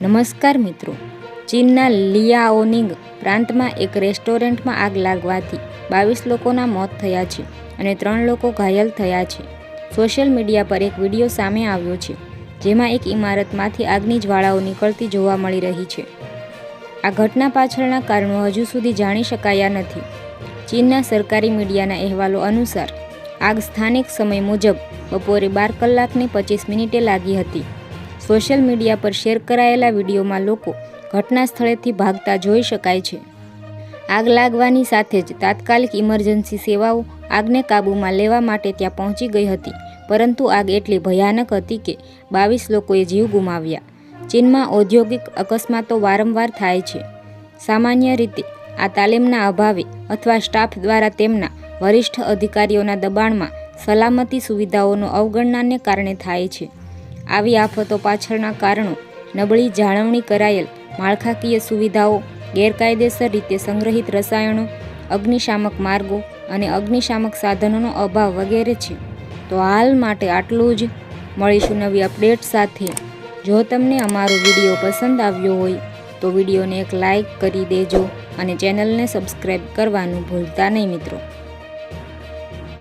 નમસ્કાર મિત્રો. ચીનના લિયાઓનિંગ પ્રાંતમાં એક રેસ્ટોરન્ટમાં આગ લાગવાથી બાવીસ લોકોના મોત થયા છે અને ત્રણ લોકો ઘાયલ થયા છે. સોશિયલ મીડિયા પર એક વીડિયો સામે આવ્યો છે, જેમાં એક ઇમારતમાંથી આગની જ્વાળાઓ નીકળતી જોવા મળી રહી છે. આ ઘટના પાછળના કારણો હજુ સુધી જાણી શકાયા નથી. ચીનના સરકારી મીડિયાના અહેવાલો અનુસાર, આગ સ્થાનિક સમય મુજબ બપોરે બાર કલાકને પચીસ મિનિટે લાગી હતી. સોશિયલ મીડિયા પર શેર કરાયેલા વિડીયોમાં લોકો ઘટના સ્થળેથી ભાગતા જોઈ શકાય છે. આગ લાગવાની સાથે જ તાત્કાલિક ઇમરજન્સી સેવાઓ આગને કાબૂમાં લેવા માટે ત્યાં પહોંચી ગઈ હતી, પરંતુ આગ એટલી ભયાનક હતી કે બાવીસ લોકોએ જીવ ગુમાવ્યા. ચીનમાં ઔદ્યોગિક અકસ્માતો વારંવાર થાય છે. સામાન્ય રીતે આ તાલીમના અભાવે અથવા સ્ટાફ દ્વારા તેમના વરિષ્ઠ અધિકારીઓના દબાણમાં સલામતી સુવિધાઓનો અવગણનાને કારણે થાય છે. આવી આફતો પાછળના કારણો, નબળી જાળવણી કરાયેલ, માળખાકીય સુવિધાઓ, ગેરકાયદેસર રીતે સંગ્રહિત રસાયણો, અગ્નિશામક માર્ગો અને અગ્નિશામક સાધનોનો અભાવ વગેરે છે. તો હાલ માટે આટલું જ. મળીશું નવી અપડેટ સાથે. જો તમને અમારો વીડિયો પસંદ આવ્યો હોય, તો વિડીયોને એક લાઈક કરી દેજો અને ચેનલને સબસ્ક્રાઈબ કરવાનું ભૂલતા નહીં મિત્રો.